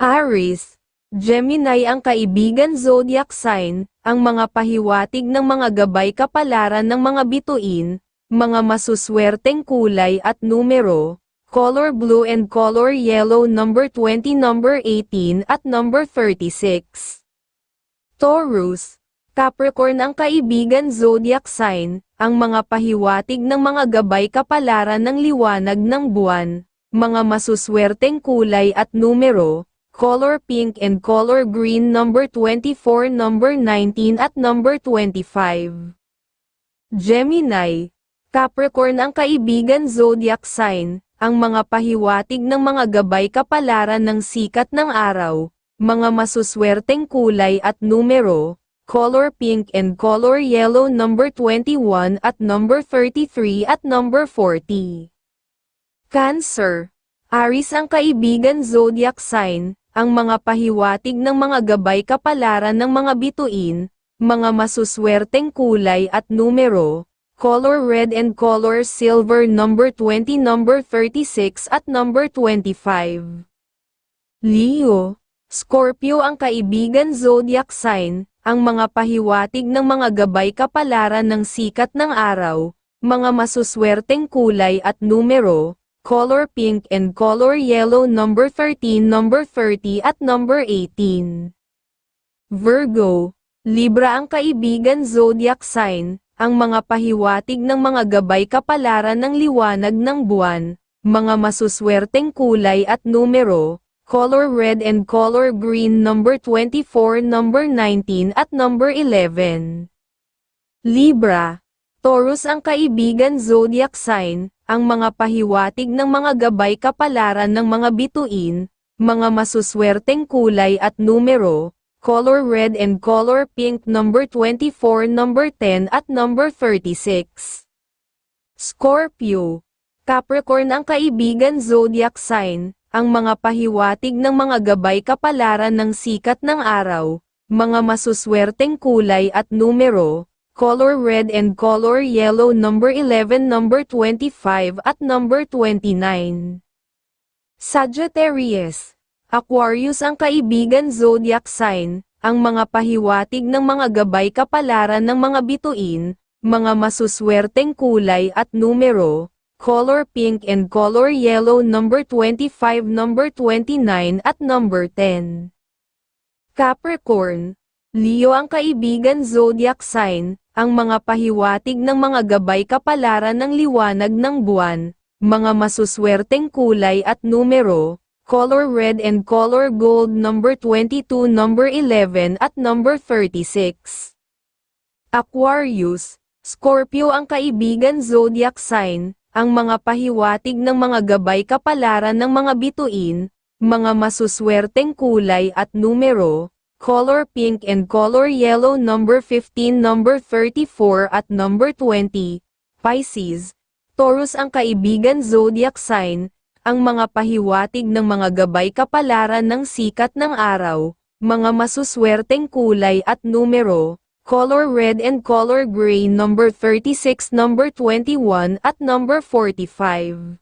Aries, Gemini ang kaibigan zodiac sign, ang mga pahiwatig ng mga gabay kapalaran ng mga bituin, mga masuswerteng kulay at numero, color blue and color yellow number 20 number 18 at number 36. Taurus, Capricorn ang kaibigan zodiac sign, ang mga pahiwatig ng mga gabay kapalaran ng liwanag ng buwan, mga masuswerteng kulay at numero, color pink and color green number 24 number 19 at number 25. Gemini, Capricorn ang kaibigan zodiac sign, ang mga pahiwatig ng mga gabay kapalaran ng sikat ng araw, mga masuswerteng kulay at numero, color pink and color yellow number 21 at number 33 at number 40. Cancer, Aries ang kaibigan zodiac sign, ang mga pahiwatig ng mga gabay kapalaran ng mga bituin, mga masuswerteng kulay at numero, color red and color silver number 20 number 36 at number 25. Leo, Scorpio ang kaibigan zodiac sign, ang mga pahiwatig ng mga gabay kapalaran ng sikat ng araw, mga masuswerteng kulay at numero, color pink and color yellow number 13 number 30 at number 18. Virgo, Libra ang kaibigan zodiac sign, ang mga pahiwatig ng mga gabay kapalaran ng liwanag ng buwan, mga masuswerteng kulay at numero, color red and color green number 24 number 19 at number 11. Libra, Taurus ang kaibigan zodiac sign, ang mga pahiwatig ng mga gabay kapalaran ng mga bituin, mga masuswerteng kulay at numero, color red and color pink number 24 number 10 at number 36. Scorpio, Capricorn ang kaibigan zodiac sign, ang mga pahiwatig ng mga gabay kapalaran ng sikat ng araw, mga masuswerteng kulay at numero, color red and color yellow number 11 number 25 at number 29. Sagittarius, Aquarius ang kaibigan zodiac sign, ang mga pahiwatig ng mga gabay kapalaran ng mga bituin, mga masuswerteng kulay at numero, color pink and color yellow number 25 number 29 at number 10. Capricorn, Leo ang kaibigan zodiac sign, ang mga pahiwatig ng mga gabay kapalaran ng liwanag ng buwan, mga masuswerteng kulay at numero, color red and color gold number 22 number 11 at number 36. Aquarius, Scorpio ang kaibigan zodiac sign, ang mga pahiwatig ng mga gabay kapalaran ng mga bituin, mga masuswerteng kulay at numero, color pink and color yellow number 15 number 34 at number 20, Pisces, Taurus ang kaibigan zodiac sign, ang mga pahiwatig ng mga gabay kapalaran ng sikat ng araw, mga masuswerteng kulay at numero, color red and color gray number 36 number 21 at number 45.